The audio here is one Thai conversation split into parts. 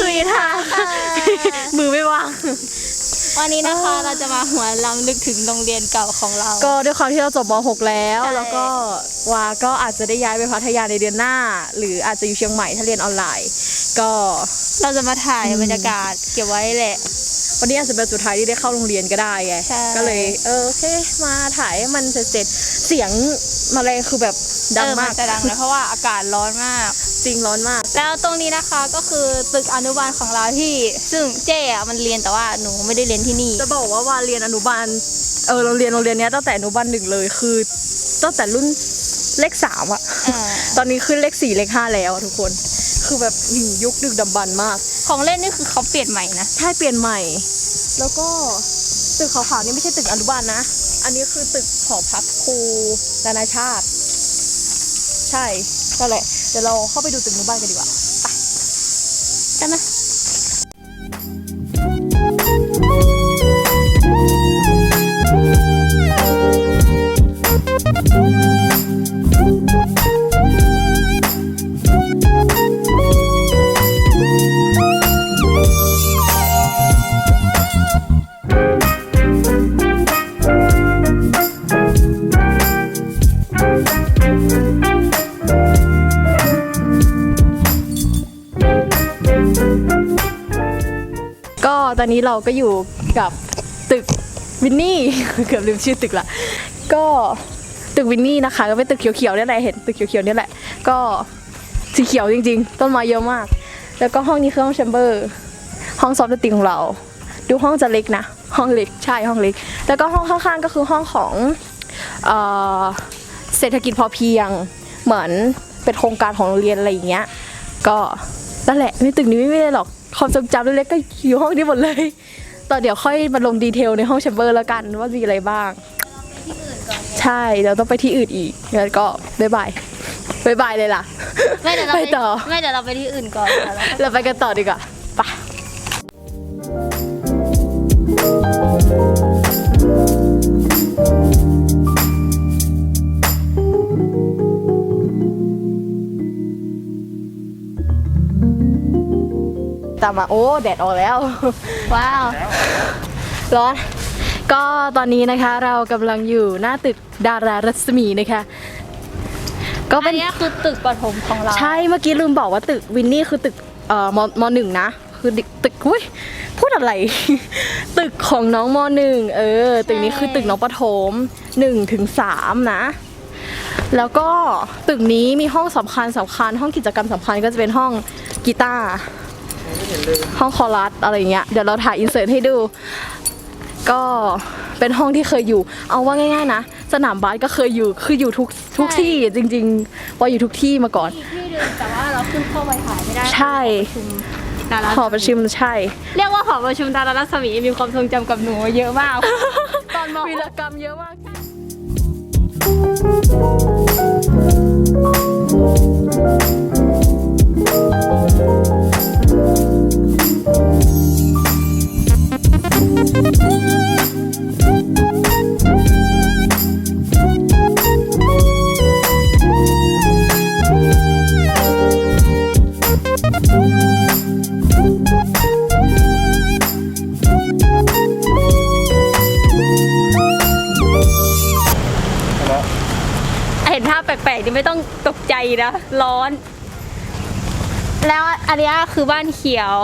สวีทาค่ะมือไม่ว่าง วันนี้นะคะเราจะมาหัวลำลึกถึงโรงเรียนเก่าของเรา ก็ด้วยความที่เราจบม .6 แล้วใช่แล้วก็วาก็อาจจะได้ย้ายไปพัทยาในเดือนหน้า หรืออาจจะอยู่เชียงใหม่ถ้าเรียนออนไลน์ ก็เราจะมาถ่ายบรรยากาศเก็บไว้แหละ วันนี้อาจจะเป็นสุดท้ายที่ได้เข้าโรงเรียนก็ได้ไงใช่ก็เลยเออโอเคมาถ่ายให้มันเสร็จๆเสียงมาเลยคือแบบดังเออมากนจะดังนะเพราะว่าอากาศร้อนมาก จริงร้อนมาก แล้วตรงนี้นะคะก็คือตึกอนุบาลของเราที่ ซึ่งเจ๊อะมันเรียนแต่ว่าหนูไม่ได้เรียนที่นี่ จะบอกว่าวาเรียนอนุบาล เออเราเรียนโรงเรียนเนี้ยตั้งแต่อนุบาลหนึ่งเลยคือตั้งแต่รุ่นเลขสามอะอ่า ตอนนี้ขึ้นเลขสี่เลขห้าแล้วอะทุกคน คือแบบหืมยุคดึกดำบรรพ์มาก ของเล่นนี่คือเขาเปลี่ยนใหม่นะใช่เปลี่ยนใหม่ แล้วก็ตึกขาวๆนี่ไม่ใช่ตึกอนุบาลนะ อันนี้คือตึกหอพักครูนานาชาติ ใช่ นั่นแหละเดี๋ยวเราเข้าไปดูตึกอนุบานกันดีกว่าได้ไหม นี้เราก็อยู่กับตึกวินนี่เกือบลืมชื่อตึกละก็ตึกวินนี่นะคะ ก็เป็นตึกเขียวๆนี่แหละเห็นตึกเขียวๆนี่แหละ ก็สีเขียวจริง ๆ ต้นไม้เยอะมาก แล้วก็ห้องนี้คือห้องแชมเบอร์ห้องซอฟต์ดนตรีของเรา ดูห้องจะเล็กนะ ห้องเล็กใช่ห้องเล็ก แล้วก็ห้องข้างๆก็คือห้องของเออเศรษฐกิจพอเพียงเหมือนเป็นโครงการของโรงเรียนอะไรอย่างเงี้ยก็นั่นแหละในตึกนี้ไม่มีอะไรหรอก ความทรงจำเล็กๆก็อยู่ห้องนี้หมดเลย ต่อเดี๋ยวค่อยมาลงดีเทลในห้องแชมเบอร์แล้วกันว่ามีอะไรบ้าง ใช่เดี๋ยวต้องไปที่อื่นอีกแล้วก็บ๊ายบายบ๊ายบายเลยล่ะ ไม่เดี๋ยวเราไปต่อ ไม่เดี๋ยวเราไปที่อื่นก่อนค่ะแล้วก็เราไปกันต่อดีกว่าไป ตามมาโอ้แดดออกแล้ว ว้าว ร้อน ก็ตอนนี้นะคะเรากำลังอยู่หน้าตึกดารารัศมีนะคะ ก็เป็อันนเนี้ยคือตึกประถมของเรา ใช่เมื่อกี้ลืมบอกว่าตึกวินนี่คือตึกเอ่อมมหนึ่งนะ คือตึกตึกอุ้ยพูดอะไร ตึกของน้องมหนึ่งเออ ตึกนี้คือตึกน้องประถมหนึ่งถึงสามนะ แล้วก็ตึกนี้มีห้องสำคัญสำคัญ ห้องกิจกรรมสำคัญก็จะเป็นห้องกีตาร์ ห้องคอรัสอะไรอย่างเงี้ยเดี๋ยวเราถ่ายอินเสิร์ตให้ดู ก็เป็นห้องที่เคยอยู่ เอาว่าง่ายๆนะ สนามบาสก็เคยอยู่คืออยู่ทุกทุกที่จริงๆว่าอยู่ทุกที่มาก่อน อีกที่หนึ่งแต่ว่าเราขึ้นเข้าไปถ่ายไม่ได้ใช่ดาราหอประชุมใช่ เรียกว่าหอประชุมดารารัศมีมีความทรงจำกับหนูเยอะมาก ตอนมวีรกรรมเยอะมากเห็ ปลกๆนี่ไม่ต้องตกใจนะร้อน แล้วอันเนี้ยคือบ้านเขียว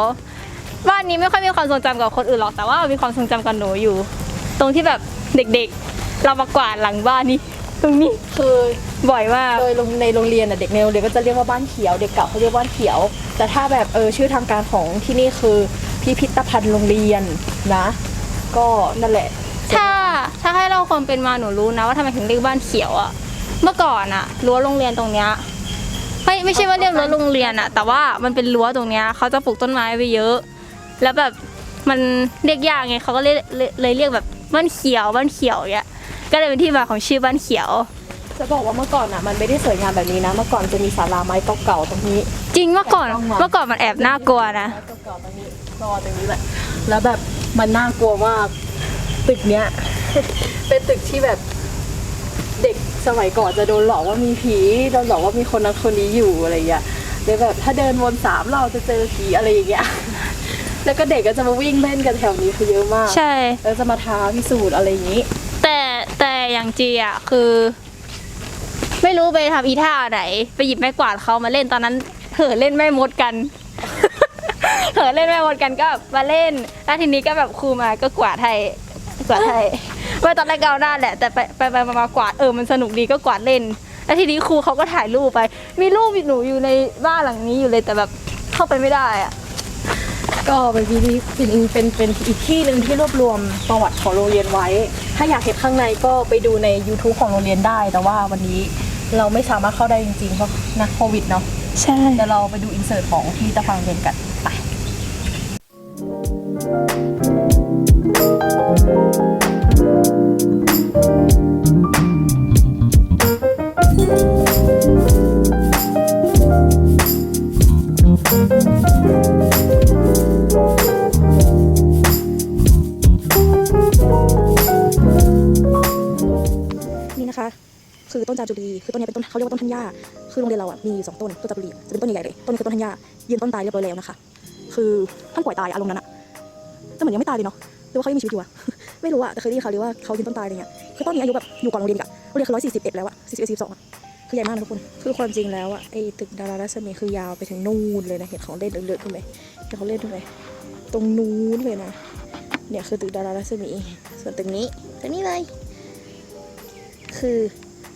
บ้านนี้ไม่ค่อยมีความทรงจำกับคนอื่นหรอกแต่ว่ามีความทรงจำกับหนูอยู่ ตรงที่แบบเด็กๆ เรามากวาดหลังบ้านนี่ตรงนี้คือบ่อยมากโดยในโรงเรียนน่ะเด็กในโรงเรียนก็จะเรียกว่าบ้านเขียวเด็กเก่าเขาเรียกบ้านเขียว แต่ถ้าแบบเออชื่อทางการของที่นี่คือพิพิธภัณฑ์โรงเรียนนะ ก็นั่นแหละ ถ้าถ้าให้เราคนเป็นมาหนูรู้นะว่าทำไมถึงเรียกบ้านเขียวอะ เมื่อก่อนอะรั้วโรงเรียนตรงเนี้ยไม่ไม่ใช่ว่าเรียกรั้วโรงเรียนอะแต่ว่ามันเป็นรั้วตรงเนี้ยเขาจะปลูกต้นไม้ไว้เยอะ แล้วแบบมันเรียกยากไงเขาก็เลยเลยเลยเรียกแบบบ้านเขียวบ้านเขียวอย่างเงี้ยก็เลยเป็นที่มาของชื่อบ้านเขียว จะบอกว่าเมื่อก่อนอะมันไม่ได้สวยงามแบบนี้นะ เมื่อก่อนจะมีศาลาไม้เก่าๆตรงนี้ จริงเมื่อก่อนแต่ต้องมาเมื่อก่อนมันแอบน่ากลัวนะไม้เก่าๆตรงนี้รอตรงนี้แหละแล้วแบบมันน่ากลัวมากตึกเนี้ยเป็นตึกที่แบบเด็ก สมัยก่อนจะโดนหลอกว่ามีผีโดนหลอกว่ามีคนนั้นคนนี้อยู่อะไรอย่างเงี้ยหรือแบบถ้าเดินวนสามเราจะเจอผีอะไรอย่างเงี้ยแล้วก็เด็กก็จะมาวิ่งเล่นกันแถวนี้คือเยอะมากใช่แล้วจะมาท้าพิสูจน์อะไรอย่างนี้ แต่แต่อย่างจีอะคือ ไม่รู้ไปทำอีท่าไหนไปหยิบไม้กวาดเขามาเล่นตอนนั้นเห่อเล่นแม่มดกันเห่อเล่นแม่มดกันก็มาเล่นแล้วทีนี้ก็แบบครูมาก็กวาดให้กวาดให้ ว่าตอนแรกก็เอาหน้าแหละ แต่ไปไปไปมามากวาดเออมันสนุกดีก็กวาดเล่น แล้วทีนี้ครูเขาก็ถ่ายรูปไป มีรูปหนูอยู่ในบ้านหลังนี้อยู่เลยแต่แบบเข้าไปไม่ได้อะก็เป็นที่ที่เป็นเป็นเป็นอีกที่หนึ่งที่รวบรวมประวัติของโรงเรียนไว้ ถ้าอยากเห็นข้างในก็ไปดูใน YouTube ของโรงเรียนได้ แต่ว่าวันนี้เราไม่สามารถเข้าได้จริงๆเพราะนักโควิดเนาะใช่เดี๋ยวเราไปดูอินเสิร์ตของที่ตะฟังเรียนกันไปนี่นะ คะคือต้นจามจุรีคือต้นนี้เป็นต้นเขาเรียกว่าต้นทัญญาคือโรงเรียนเราอะมีสองต้นต้นจามจุรีจะเป็นต้นใหญ่ๆเลยต้นนี้คือต้นทัญญายืนต้นตายเรียบร้อยแล้วนะคะ คือท่านปล่อยตายอะลงนั้นอะแต่เหมือนยังไม่ตายเลยเนาะหรือว่าเขายังมีชีวิตอยู่อะ ไม่รู้อะแต่เคยได้ยินข่าวหรือว่าเขายืนต้นตายอะไรเงี้ยคือต้นนี้อายุแบบอยู่ก่อนโรงเรียนอีกอะโรงเรียนคือร้อยสี่สิบเอ็ดแล้วอะสี่สิบเอ็ดสี่สิบสองอะคือใหญ่มากนะทุกคน คือความจริงแล้วอะไอ้ตึกดารารัศมีคือยาวไปถึงนู่นเลยนะ เห็นของเล่นเลือดๆขึ้นไหมเห็นของเล่นขึ้นไหมตรงนู้นเลยนะ เนี่ยคือตึกดารารัศมี ส่วนตึกนี้ตึกนี้เลย คือ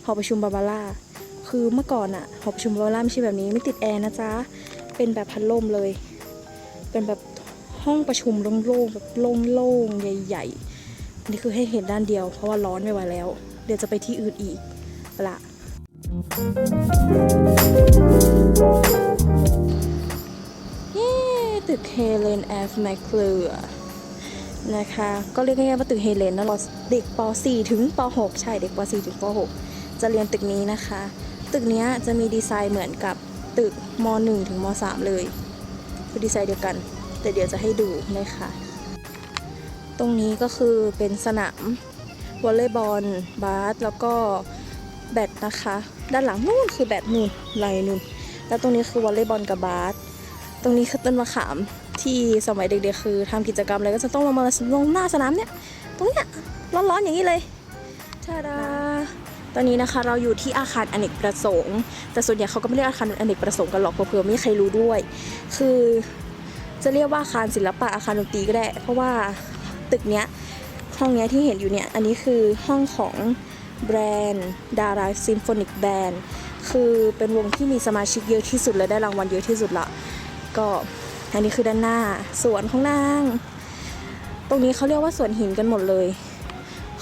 หอประชุมบาบาร่า คือเมื่อก่อนอะหอประชุมบาบาร่าไม่ใช่แบบนี้ไม่ติดแอร์นะจ๊ะ เป็นแบบพัดลมเลย เป็นแบบห้องประชุมโล่งๆแบบโล่งๆใหญ่ ๆ อันนี้คือให้เห็นด้านเดียว เพราะว่าร้อนไม่ไหวแล้ว เดี๋ยวจะไปที่อื่นอีกละเย้ตึกเฮเลนแอฟแมคเคลือนะคะ ก็เรียกง่ายๆว่าตึกเฮเลนนะเราเด็กป .4 ถึงป .6 ใช่เด็กป .4 ถึงป .6 จะเรียนตึกนี้นะคะ ตึกนี้จะมีดีไซน์เหมือนกับตึกม .1 ถึงม .3 เลยคือดีไซน์เดียวกัน แต่เดี๋ยวจะให้ดูนะคะ ตรงนี้ก็คือเป็นสนามวอลเลย์บอลบาสแล้วก็แบดนะคะ ด้านหลังนู่นคือแบดนู่นไหลนู่นแล้วตรงนี้คือวอลเลย์บอลกับบาสตรงนี้คือต้นมะขามที่สมัยเด็กๆคือทำกิจกรรมอะไรก็จะต้องลงมาลงหน้าสนามเนี่ยตรงเนี้ยร้อนๆอย่างนี้เลยชาดาตอนนี้นะคะเราอยู่ที่อาคารอเนกประสงค์ แต่ส่วนใหญ่เขาก็ไม่เรียกอาคารอเนกประสงค์กันหรอกเผื่อไม่ใครรู้ด้วย คือจะเรียกว่าอาคารศิลปะอาคารดนตรีก็ได้ เพราะว่า ตึกเนี้ยห้องเนี้ยที่เห็นอยู่เนี่ยอันนี้คือห้องของแบรนด์ดาราซิมโฟนิกแบรนด์คือเป็นวงที่มีสมาชิกเยอะที่สุดและได้รางวัลเยอะที่สุดละก็อันนี้คือด้านหน้าสวนของนาง ตรงนี้เขาเรียกว่าสวนหินกันหมดเลย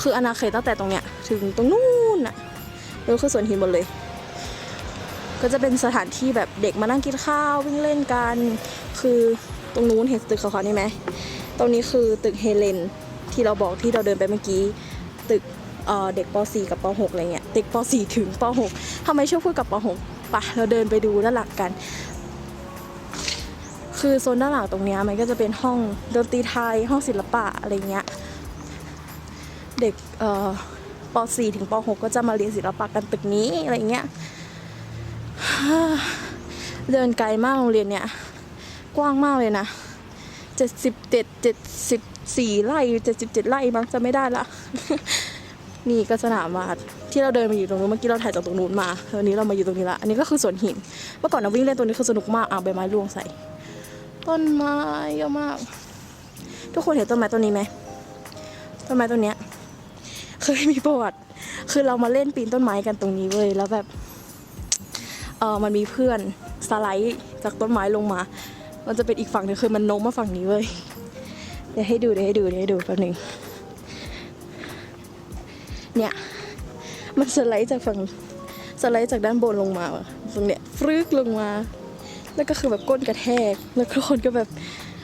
คืออาณาเขตตั้งแต่ตรงเนี้ยถึงตรงนู้นอะแล้วคือสวนหินหมดเลย ก็จะเป็นสถานที่แบบเด็กมานั่งกินข้าววิ่งเล่นกัน คือตรงนู้นเห็นตึกขาวๆนี่ไหม ตรงนี้คือตึกเฮเลนที่เราบอกที่เราเดินไปเมื่อกี้ ตึกเด็กป .4 กับป .6 อะไรเงี้ยเด็กป .4 ถึงป .6 ทำไมชอบพูดกับป .6 ปะเราเดินไปดูด้านหลังกัน คือโซนด้านหลังตรงนี้มันก็จะเป็นห้องดนตรีไทยห้องศิลปะอะไรเงี้ยเด็กป .4 ถึงป .6 ก็จะมาเรียนศิลปะกันตึกนี้อะไรเงี้ยเดินไกลมากโรงเรียนเนี่ยกว้างมากเลยนะ เจ็ดสิบเจ็ดเจ็ดสิบสี่ไร่เจ็ดสิบเจ็ดไร่มั้งจะไม่ได้ละนี่ก็สนามบาสที่เราเดินมาอยู่ตรงนู้นเมื่อกี้เราถ่ายจากตรงนู้นมาวันนี้เรามาอยู่ตรงนี้ละอันนี้ก็คือสวนหินเมื่อก่อนเราวิ่งเล่นตรงนี้คือสนุกมากอะใบไม้ร่วงใส่ ต้นไม้เยอะมาก ทุกคนเห็นต้นไม้ต้นนี้ไหมต้นไม้ต้นเนี้ยเคยมีประวัติคือเรามาเล่นปีนต้นไม้กันตรงนี้เว้ยแล้วแบบเออมันมีเพื่อนสไลด์จากต้นไม้ลงมา มันจะเป็นอีกฝั่งนึงคือมันโน้มมาฝั่งนี้เว้ยเดี๋ยวให้ดูเดี๋ยวให้ดูเดี๋ยวให้ดูแป๊บนึงเนี่ยมันสไลด์จากฝั่งสไลด์จากด้านบนลงมาตรงเนี้ยฟรึกลงมา แล้วก็คือแบบก้นกระแทก แล้วก็คนก็แบบ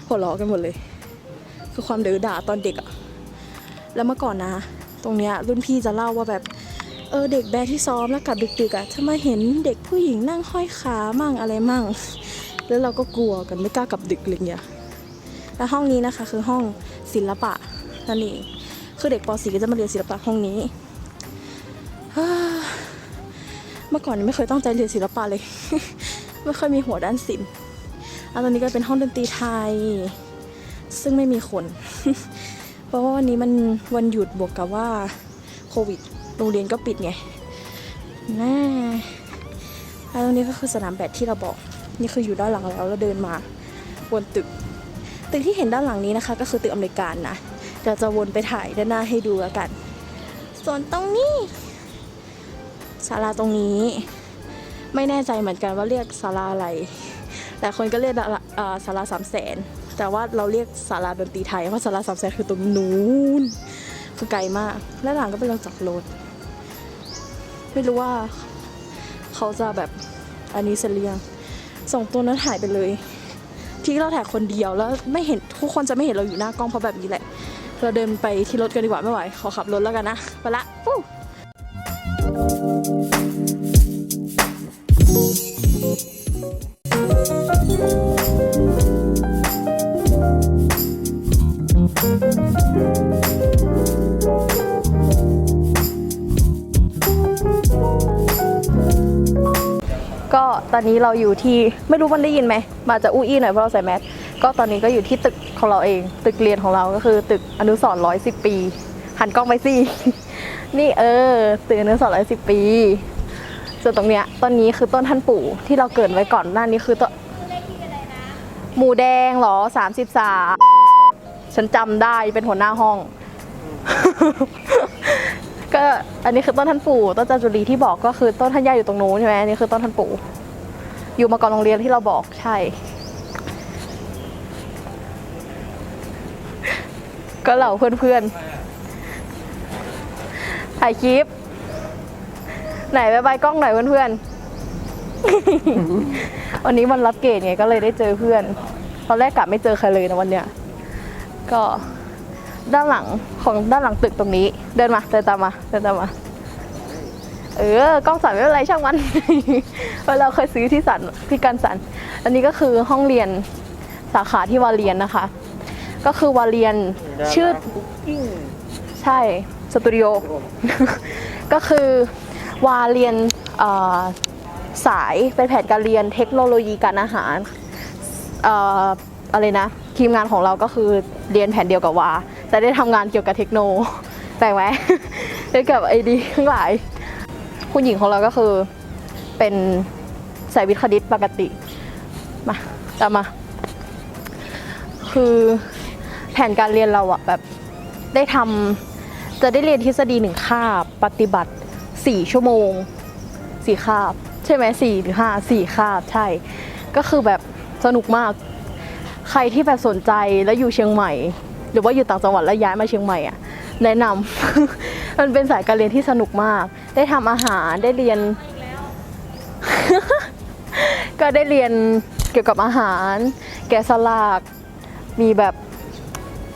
หัวเราะกันหมดเลย คือความเดือด่าตอนเด็กอะแล้วเมื่อก่อนนะ ตรงเนี้ยรุ่นพี่จะเล่าว่าแบบเออเด็กแบร์ที่ซ้อมแล้วกลับดึกๆอะถ้ามาเห็นเด็กผู้หญิงนั่งห้อยขามั่งอะไรมั่ง แล้วเราก็กลัวกันไม่กล้ากลับดึกอะไรเงี้ยแล้วห้องนี้นะคะคือห้องศิลปะนั่นเองคือเด็กป .4 ก็จะมาเรียนศิลปะห้องนี้เมื่อก่อนไม่เคยตั้งใจเรียนศิลปะเลยไม่ค่อยมีหัวด้านศิลป์อันตอนนี้ก็เป็นห้องดนตรีไทย ซึ่งไม่มีคน เพราะว่าวันนี้มันวันหยุดบวกกับว่าโควิดโรงเรียนก็ปิดไงน่าตรงนี้ก็คือสนามแบดที่เราบอก นี่คืออยู่ด้านหลังแล้วเราเดินมาบนตึก ตึกที่เห็นด้านหลังนี้นะคะ ก็คือตึกอเมริกันนะเดี๋ยวจะวนไปถ่ายด้านหน้าให้ดูแล้วกัน ส่วนตรงนี้ศาลาตรงนี้ ไม่แน่ใจเหมือนกันว่าเรียกศาลาอะไรแต่คนก็เรียกศาลาสามแสนแต่ว่าเราเรียกศาลาดนตรีไทยเพราะศาลาสามแสนคือตรงนู้นคือไกลมาก และหลังก็เป็นโรงจอดรถไม่รู้ว่าเขาจะแบบอันนี้เสร็จหรือยัง สองตัวนั้นหายไปเลย ที่เราถ่ายคนเดียวแล้วไม่เห็นทุกคนจะไม่เห็นเราอยู่หน้ากล้องเพราะแบบนี้แหละ เราเดินไปที่รถกันดีกว่าไม่ไหวขอขับรถแล้วกันนะไปละฟู้ก็ ตอนนี้เราอยู่ที่ไม่รู้มันได้ยินไหม มาจะอู้อี้หน่อยเพราะเราใส่แมสก็ตอนนี้ก็อยู่ที่ตึกของเราเอง ตึกเรียนของเราก็คือตึกอนุสร์ร้อยสิบปี หันกล้องไปสินี่เออตึกอนุสร์ร้อยสิบปีส่วนตรงเนี้ยต้นนี้คือต้นท่านปู่ที่เราเกิดไว้ก่อนหน้านี้คือต้นหมูแดงเหรอสามสิบสามฉันจำได้เป็นหัวหน้าห้อง ก็อันนี้คือต้นท่านปู่ต้นจามจุรีที่บอกก็คือต้นท่านย่าอยู่ตรงนู้นใช่ไหมอันนี้คือต้นท่านปู่ อยู่มาก่อนโรงเรียนที่เราบอกใช่ ก็เหล่าเพื่อนๆถ่ายคลิป ไหนบายบายกล้องหน่อยเพื่อนๆ วันนี้วันรับเกรดไงก็เลยได้เจอเพื่อน ตอนแรกกะไม่เจอใครเลยนะวันเนี้ย ก็ด้านหลังของด้านหลังตึกตรงนี้ เดินมาเดินตามมาเดินตามมา เออกล้องสั่นไม่เป็นไรช่างมันเพราะเราเคยซื้อที่สันที่กันสันอันนี้ก็คือห้องเรียนสาขาที่วาเรียนนะคะ ก็คือวาเรียนชื่อใช่สตูดิโอก็คือวาเรียนเอ่อสายเป็นแผนการเรียนเทคโนโลยีการอาหารเอ่ออะไรนะทีมงานของเราก็คือเรียนแผนเดียวกับวาแต่ได้ทำงานเกี่ยวกับเทคโนแปลกไหมเกี่ยวกับไอดีทั้งหลาย คุณหญิงของเราก็คือเป็นสายวิทย์คณิตปกติ มาตามมา คือแผนการเรียนเราอะแบบได้ทำจะได้เรียนทฤษฎีหนึ่งคาบ ปฏิบัติสี่ชั่วโมงสี่คาบ ใช่ไหมสี่หรือห้าสี่คาบใช่ ก็คือแบบสนุกมาก ใครที่แบบสนใจแล้วอยู่เชียงใหม่ หรือว่าอยู่ต่างจังหวัดแล้วย้ายมาเชียงใหม่อะ แนะนำ มันเป็นสายการเรียนที่สนุกมาก ได้ทำอาหารได้เรียน ก็ได้เรียนเกี่ยวกับอาหาร แกะสลัก มีแบบ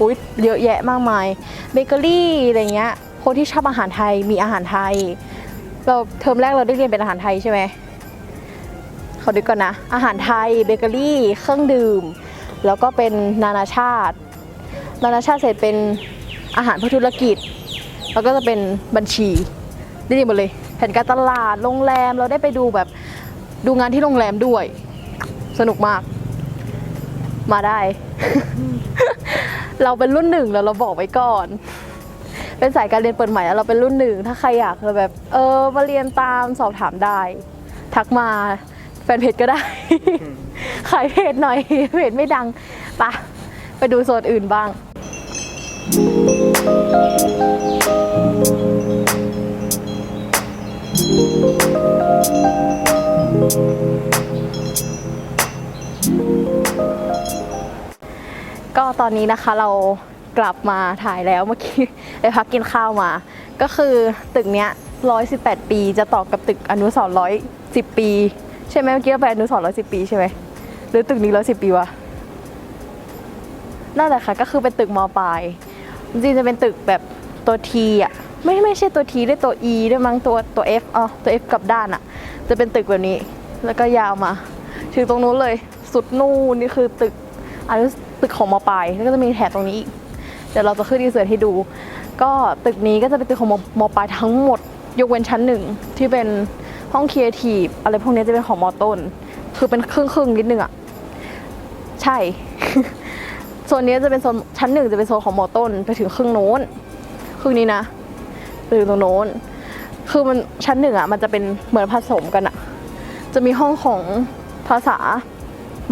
อุ๊ยเยอะแยะมากมาย เบเกอรี่อะไรเงี้ย คนที่ชอบอาหารไทยมีอาหารไทย เราเทอมแรกเราได้เรียนเป็นอาหารไทยใช่ไหมขอดูก่อนนะ อาหารไทย เบเกอรี่ เครื่องดื่ม แล้วก็เป็นนานาชาติ นานาชาติเสร็จเป็น อาหารเพื่อธุรกิจ แล้วก็จะเป็นบัญชีได้ดีหมดเลยแผนการตลาดโรงแรมเราได้ไปดูแบบดูงานที่โรงแรมด้วย สนุกมาก มาได้ เราเป็นรุ่นหนึ่งแล้วเราบอกไว้ก่อน เป็นสายการเรียนเปิดใหม่แล้วเราเป็นรุ่นหนึ่งถ้าใครอยากแบบ เออมาเรียนตามสอบถามได้ ทักมาแฟนเพจก็ได้ ขายเพจหน่อยเพจไม่ดังปะไปดูโซนอื่นบ้าง ก็ตอนนี้นะคะเรากลับมาถ่ายแล้วเมื่อกี้ไปพักกินข้าวมา ก็คือตึกเนี้ย118 ปีจะต่อกับตึกอนุสรณ์110ปี ใช่ไหมเมื่อกี้เราไปอนุสรณ์110ปีใช่ไหมหรือตึกนี้110ปีวะนั่นแหละค่ะก็คือเป็นตึกมปลาย จริงจะเป็นตึกแบบตัวทีอะไม่ไม่ใช่ตัวทีด้วยตัว E ด้วยมั้งตัวตัว F อ๋อตัว F กลับด้านอะ จะเป็นตึกแบบนี้แล้วก็ยาวมา ถึงตรงนู้นเลยสุดนู่นนี่คือตึกอันตึกของมปลายแล้วก็จะมีแถบตรงนี้อีกเดี๋ยวเราจะขึ้นดีเสิร์ตให้ดู ก็ตึกนี้ก็จะเป็นตึกของมมปลายทั้งหมด ยกเว้นชั้นหนึ่งที่เป็นห้องครีเอทีฟอะไรพวกนี้จะเป็นของมต้น คือเป็นครึ่งครึ่งนิดนึงอะใช่ โซนนี้จะเป็นโซนชั้นหนึ่งจะเป็นโซนของมอต้น ไปถึงครึ่งโน้นครึ่งนี้นะไปถึงตรงโน้น คือมันชั้นหนึ่งอะมันจะเป็นเหมือนผสมกันอะจะมีห้องของภาษา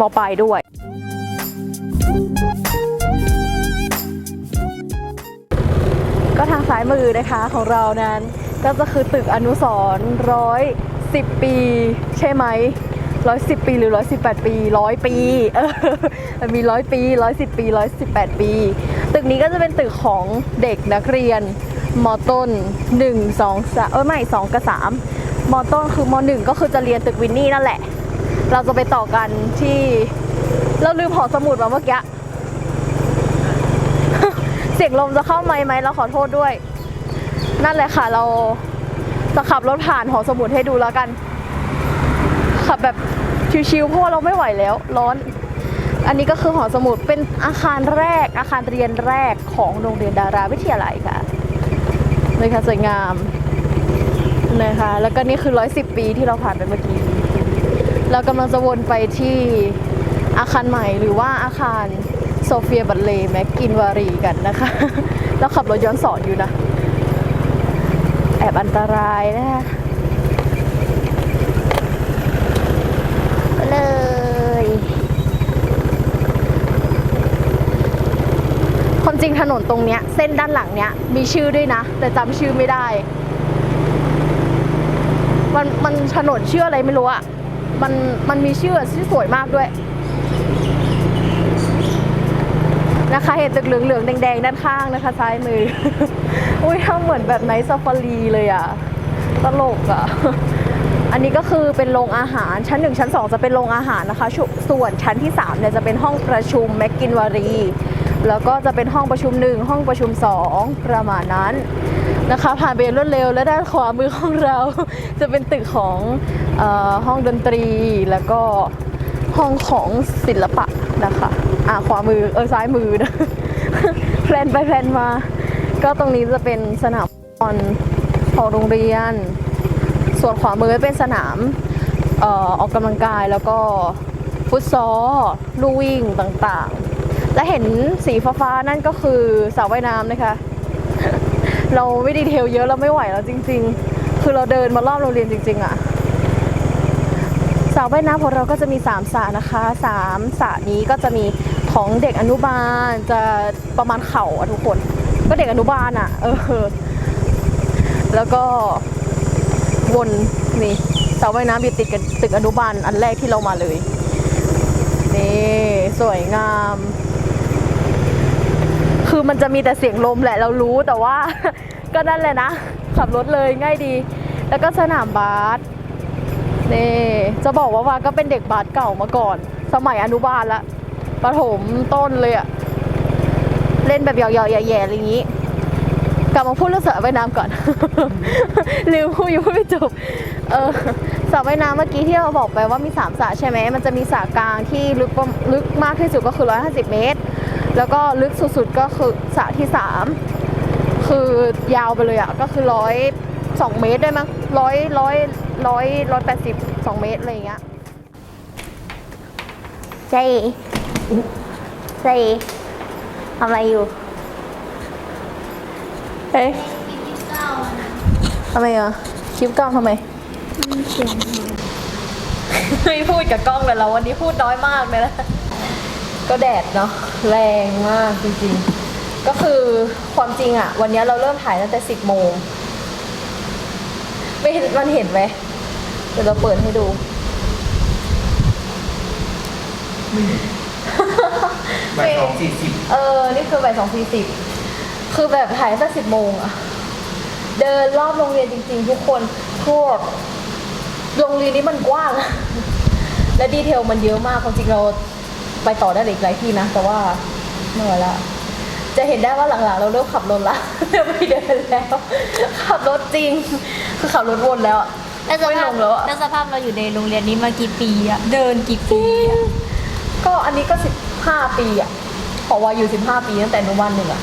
มอปลายด้วย ก็ทางซ้ายมือนะคะของเรานั้นก็จะคือตึกอนุสรร้อยสิบปีใช่ไหม ร้อยสิบปีหรือร้อยสิบแปดปีร้อยปีเออมีร้อยปีร้อยสิบปีร้อยสิบแปดปี ตึกนี้ก็จะเป็นตึกของเด็กนักเรียนมต้นหนึ่งสองสามเออไม่สองกับสามมต้นคือมหนึ่งก็คือจะเรียนตึกวินนี่นั่นแหละ เราจะไปต่อกันที่ เราลืมหอสมุดมาเมื่อกี้เสียงลมจะเข้าไหมไหมเราขอโทษด้วย นั่นแหละค่ะเราจะขับรถผ่านหอสมุดให้ดูแล้วกัน ขับแบบชิวๆเพราะว่าเราไม่ไหวแล้ว ร้อน อันนี้ก็คือหอสมุดเป็นอาคารแรก อาคารเรียนแรกของโรงเรียนดาราวิทยาลัยค่ะเลยค่ะสวยงามนะคะแล้วก็นี่คือ 110 ปีที่เราผ่านไปเมื่อกี้ เรากำลังจะวนไปที่อาคารใหม่หรือว่าอาคารโซเฟียบัตเลแม็กกินวารีกันนะคะแล้วขับรถย้อนสอนอยู่นะ แอบอันตรายนะคะไปเลย ความจ ริงถนนตรงเนี้ยเส้นด้านหลังเนี้ยมีชื่อด้วยนะ แต่จำชื่อไม่ได้ มันมันถนนชื่ออะไรไม่รู้อะมันมันมีชื่อที่สวยมากด้วย นะคะเห็นตึกเหลืองๆ แดงๆ ด้านข้างนะคะ ซ้ายมือ อุ้ยทำเหมือนแบบไนท์ซาฟารีเลยอะตลกอะอันนี้ก็คือเป็นโรงอาหารชั้น 1 ชั้น 2 จะเป็นโรงอาหารนะคะ ส่วนชั้นที่3เนี่ยจะเป็นห้องประชุมแม็กกินวารี แล้วก็จะเป็นห้องประชุม 1 ห้องประชุม 2 ประมาณนั้นนะคะ ผ่านไปรวดเร็วและด้านขวามือของเรา จะเป็นตึกของออห้องดนตรีแล้วก็ห้องของศิลปะนะคะอ่าขวามือเออซ้ายมือนะแพลนไปแพลนมา ก็ตรงนี้จะเป็นสนามบอลของโรงเรียน ส่วนขวามือเป็นสนามเอ่อออกกำลังกายแล้วก็ฟุตซอลลู่วิ่งต่างๆ และเห็นสีฟ้าๆนั่นก็คือสระว่ายน้ำนะคะ เราไม่ดีเทลเยอะเราไม่ไหวแล้วจริง ๆ คือเราเดินมารอบโรงเรียนจริง ๆอะสระว่ายน้ำของเราก็จะมี3สระนะคะ3สระนี้ก็จะมีของเด็กอนุบาลจะประมาณเข่าอะทุกคน ก็เด็กอนุบาลอะเออ แล้วก็วนนี่เสาว่ายน้ำอยู่ติดกับตึกอนุบาลอันแรกที่เรามาเลยนี่สวยงาม คือมันจะมีแต่เสียงลมแหละเรารู้แต่ว่า ก็นั่นแหละนะขับรถเลยง่ายดี แล้วก็สนามบาสนี่จะบอกว่าวาก็เป็นเด็กบาสเก่ามาก่อน สมัยอนุบาลละประถมต้นเลยอะเล่นแบบหยอกๆแย่ๆอะไรอย่างนี้ กลับมาพูดเรื่องสระว่ายน้ำก่อน ลืมพูดอยู่พูดไม่จบ เออสระว่ายน้ำเมื่อกี้ที่เราบอกไปว่ามี3สระใช่ไหมมันจะมีสระกลางที่ลึกลึกมากที่สุดก็คือ 150 เมตร แล้วก็ลึกสุดๆก็คือสระที่ 3 คือยาวไปเลยอะก็คือร้อยสองเมตรได้มั้งร้อยร้อยร้อยร้อยแปดสิบสองเมตรอะไรอย่างเงี้ยเจเจทำอะไรอยู่เฮ้ยทำไมอะคลิปกล้องทำไมไม่พูดกับกล้องเลยเราวันนี้พูดน้อยมากเลยนะ ก็แดดเนาะแรงมากจริงๆ ก็คือความจริงอะวันนี้เราเริ่มถ่ายตั้งแต่สิบโมงไม่เห็นมันเห็นไหมเดี๋ยวเราเปิดให้ดู บ่ายสองสี่สิบเออ นี่คือบ่ายสองสี่สิบ คือแบบถ่ายตั้งแต่สิบโมงอะเดินรอบโรงเรียนจริงๆ ทุกคนพวกโรงเรียนนี้มันกว้าง และดีเทลมันเยอะมากความจริงเรา ไปต่อได้อีกหลายที่นะ แต่ว่าไม่ไหวละ จะเห็นได้ว่าหลังๆ เราเริ่มขับรถละไม่เดินแล้ว ขับรถจริง คือขับรถวนแล้วอะแล้วสไม่ภาลพงแล้วอะแล้วสภาพเราอยู่ในโรงเรียนนี้มากี่ปีอะเดินกี่ปีอะก็อันนี้ก็สิบห้าปีอะเพราะว่าอยู่สิบห้าปีตั้งแต่อนุบาลหนึ่งอะ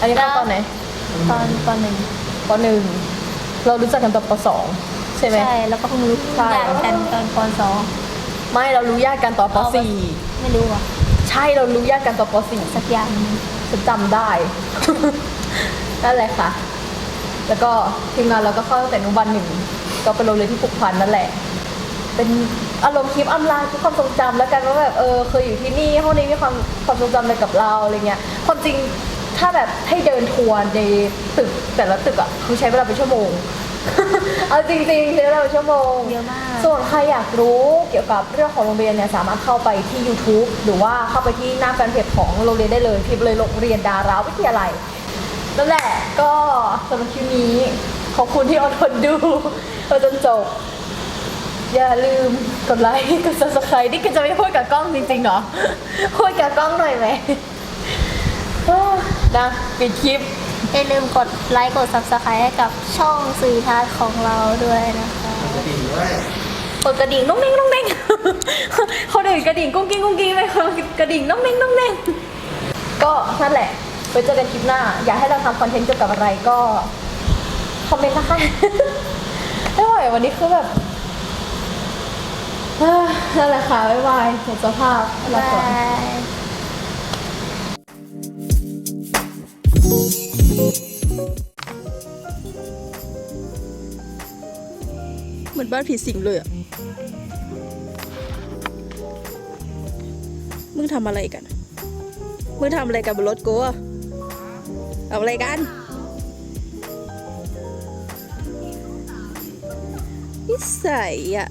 อันนี้เข้าตอนไหนตอนตอนหนึ่งปหนึ่งเรารู้จักกันตอนปสองใช่ไหม ใช่แล้วก็เพิ่งรู้ใช่ญาติกันตอนปสอง ไม่เรารู้ญาติกันตอนป เอาไป .4 ไม่รู้อะใช่เรารู้ญาติกันตอนป .4 สักอย่างหนึ่งฉันจำได้ นั่นแหละค่ะ แล้วก็ทีมงานเราก็เข้าตั้งแต่อนุบาลหนึ่ง ก็เป็นโรงเรียนที่ผูกพันนั่นแหละ เป็นอารมณ์คลิปอำลาทุกความทรงจำแล้วกันว่าแบบเออเคยอยู่ที่นี่ห้องนี้มีความความทรงจำอะไรกับเราอะไรเงี้ย ความจริงถ้าแบบให้เดินทัวร์ในตึกแต่ละตึกอะคือใช้เวลาเป็นชั่วโมง เอาจริงๆใช้เวลาเป็นชั่วโมง เยอะมาก ส่วนใครอยากรู้เกี่ยวกับเรื่องของโรงเรียนเนี่ยสามารถเข้าไปที่ YouTube หรือว่าเข้าไปที่หน้าแฟนเพจของโรงเรียนได้เลยพิมพ์เลยโรงเรียนดาราวิทยาลัยนั่นแหละก็สำหรับคลิปนี้ขอบคุณที่อดทนดูเอาจนจบ อย่าลืมกดไลค์กด subscribe นี่ก็จะไม่พูดกับกล้องจริงๆเหรอพูดกับกล้องหน่อยไหมอ้าวนะปิดคลิป อย่าลืมกดไลค์กด subscribe ให้กับช่องสื่อทัศน์ของเราด้วยนะคะจะดีด้วยกดกระดิ่งน้องเน่งน้องเน่งเขาเดินกระดิ่งกุ้งกิ้งกุ้งกิ้งไปเขากระดิ่งน้องเน่งน้องเน่งก็นั่นแหละไว้เจอกันคลิปหน้า อยากให้เราทำคอนเทนต์เกี่ยวกับอะไรก็คอมเมนต์นะคะไม่ไหววันนี้คือแบบเอ้อนั่นแหละค่ะบ๊ายบายหมดสภาพลาก่อนบาย เหมือนบ้านผีสิงเลยอะ มึงทำอะไรกัน มึงทำอะไรกับบนรถกูอะทำอะไรกันนิสัยอะ